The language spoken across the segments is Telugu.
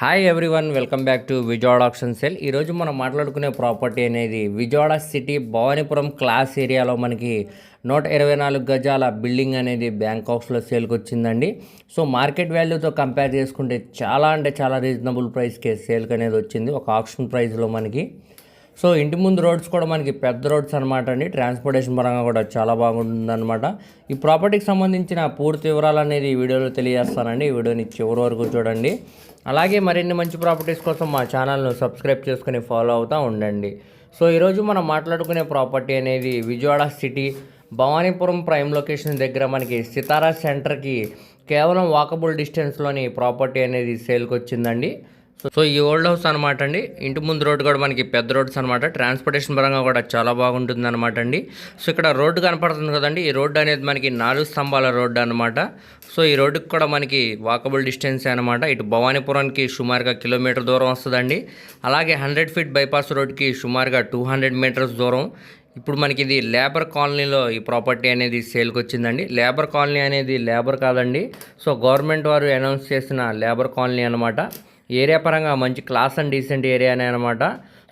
Hi everyone welcome back to Vijayawada option sell ఈరోజు మనం మాట్లాడుకునే ప్రాపర్టీ అనేది విజయవాడ సిటీ భవానీపురం క్లాస్ ఏరియాలో మనకి నూట ఇరవై నాలుగు గజాల బిల్డింగ్ అనేది బ్యాంకాక్స్లో సేల్కి వచ్చిందండి. సో మార్కెట్ వాల్యూతో కంపేర్ చేసుకుంటే చాలా అంటే చాలా రీజనబుల్ ప్రైస్కే సేల్కి అనేది వచ్చింది. ఒక ఆప్షన్ ప్రైస్లో మనకి సో ఇంటి ముందు రోడ్స్ కూడా మనకి పెద్ద రోడ్స్ అనమాట అండి. ట్రాన్స్పోర్టేషన్ పరంగా కూడా చాలా బాగుంటుందన్నమాట ఈ ప్రాపర్టీకి సంబంధించిన పూర్తి వివరాలు అనేది ఈ వీడియోలో తెలియజేస్తానండి. ఈ వీడియోని చివరి వరకు చూడండి. అలాగే మరిన్ని మంచి ప్రాపర్టీస్ కోసం మా ఛానల్ను సబ్స్క్రైబ్ చేసుకుని ఫాలో అవుతూ ఉండండి. సో ఈరోజు మనం మాట్లాడుకునే ప్రాపర్టీ అనేది Vijayawada city Bhavanipuram prime location దగ్గర మనకి సితారా సెంటర్కి కేవలం వాకబుల్ డిస్టెన్స్లోని ప్రాపర్టీ అనేది సేల్కి వచ్చిందండి సో ఈ ఓల్డ్ హౌస్ అనమాట అండి. ఇంటి ముందు రోడ్డు కూడా మనకి పెద్ద రోడ్స్ అనమాట ట్రాన్స్పోర్టేషన్ పరంగా కూడా చాలా బాగుంటుంది అనమాట అండి. సో ఇక్కడ రోడ్డు కనపడుతుంది కదండి. ఈ రోడ్డు అనేది మనకి నాలుగు స్తంభాల రోడ్డు అనమాట సో ఈ రోడ్డుకి కూడా మనకి వాకబుల్ డిస్టెన్స్ అనమాట ఇటు భవానీపురానికి సుమారుగా కిలోమీటర్ దూరం వస్తుందండి. అలాగే హండ్రెడ్ ఫీట్ బైపాస్ రోడ్కి సుమారుగా టూ హండ్రెడ్ మీటర్స్ దూరం. ఇప్పుడు మనకి ఇది లేబర్ కాలనీలో ఈ ప్రాపర్టీ అనేది సేల్కి వచ్చిందండి. లేబర్ కాలనీ అనేది లేబర్ కాదండి. సో గవర్నమెంట్ వారు అనౌన్స్ చేసిన లేబర్ కాలనీ అనమాట ఏరియా పరంగా మంచి క్లాస్ అండ్ డీసెంట్ ఏరియానే అనమాట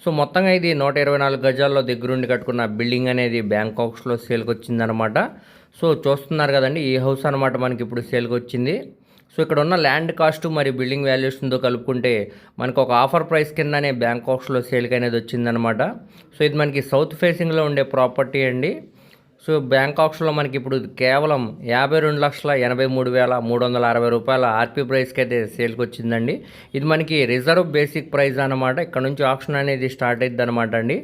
సో మొత్తంగా ఇది నూట ఇరవై నాలుగు గజాల్లో దగ్గరుండి కట్టుకున్న బిల్డింగ్ అనేది బ్యాంకాక్స్లో సేల్కి వచ్చిందనమాట సో చూస్తున్నారు కదండి ఈ హౌస్ అనమాట మనకి ఇప్పుడు సేల్కి వచ్చింది సో ఇక్కడ ఉన్న ల్యాండ్ కాస్ట్ మరి బిల్డింగ్ వాల్యుయేషన్తో కలుపుకుంటే మనకు ఒక ఆఫర్ ప్రైస్ కిందనే బ్యాంకాక్స్లో సేల్కి అనేది వచ్చిందనమాట సో ఇది మనకి సౌత్ ఫేసింగ్లో ఉండే ప్రాపర్టీ అండి. సో బ్యాంకాక్స్లో మనకి ఇప్పుడు కేవలం యాభై రెండు లక్షల ఎనభై మూడు వేల మూడు వందల అరవై రూపాయల ఆర్పీ ప్రైస్కి అయితే సేల్కి వచ్చిందండి. ఇది మనకి రిజర్వ్ బేసిక్ ప్రైస్ అనమాట ఇక్కడ నుంచి ఆప్షన్ అనేది స్టార్ట్ అవుతుంది అనమాట అండి.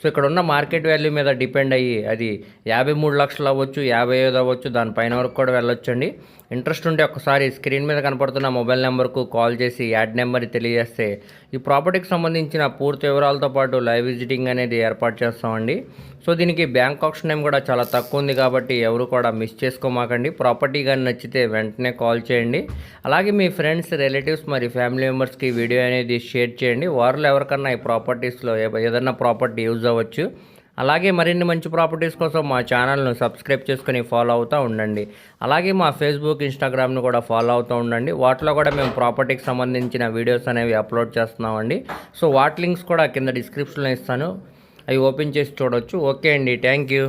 సో ఇక్కడ ఉన్న మార్కెట్ వాల్యూ మీద డిపెండ్ అయ్యి అది యాభై మూడు లక్షలు అవ్వచ్చు యాభై ఐదు అవ్వచ్చు దానిపైన వరకు కూడా వెళ్ళొచ్చండి. ఇంట్రెస్ట్ ఉంటే ఒకసారి స్క్రీన్ మీద కనపడుతున్న మొబైల్ నెంబర్కు కాల్ చేసి యాడ్ నెంబర్ తెలియజేస్తే ఈ ప్రాపర్టీకి సంబంధించిన పూర్తి వివరాలతో పాటు లైవ్ విజిటింగ్ అనేది ఏర్పాటు చేస్తామండి. సో దీనికి బ్యాంక్ ఆప్షన్ టైం కూడా చాలా తక్కువ ఉంది కాబట్టి ఎవరు కూడా మిస్ చేసుకోమాకండి. ప్రాపర్టీ కానీ నచ్చితే వెంటనే కాల్ చేయండి. అలాగే మీ ఫ్రెండ్స్ రిలేటివ్స్ మరి ఫ్యామిలీ మెంబర్స్కి వీడియో అనేది షేర్ చేయండి. వారిలో ఎవరికన్నా ఈ ప్రాపర్టీస్లో ఏదైనా ప్రాపర్టీ యూజ్ అవ్వచ్చు అలాగే మరిన్ని మంచి ప్రాపర్టీస్ కోసం మా ఛానల్ను సబ్స్క్రైబ్ చేసుకుని ఫాలో అవుతూ ఉండండి. అలాగే మా ఫేస్బుక్ ఇన్స్టాగ్రామ్ను కూడా ఫాలో అవుతూ ఉండండి. వాటిలో కూడా మేము ప్రాపర్టీకి సంబంధించిన వీడియోస్ అనేవి అప్లోడ్ చేస్తున్నామండి. సో వాటి లింక్స్ కూడా కింద డిస్క్రిప్షన్లో ఇస్తాను. అవి ఓపెన్ చేసి చూడవచ్చు ఓకే అండి. Thank you.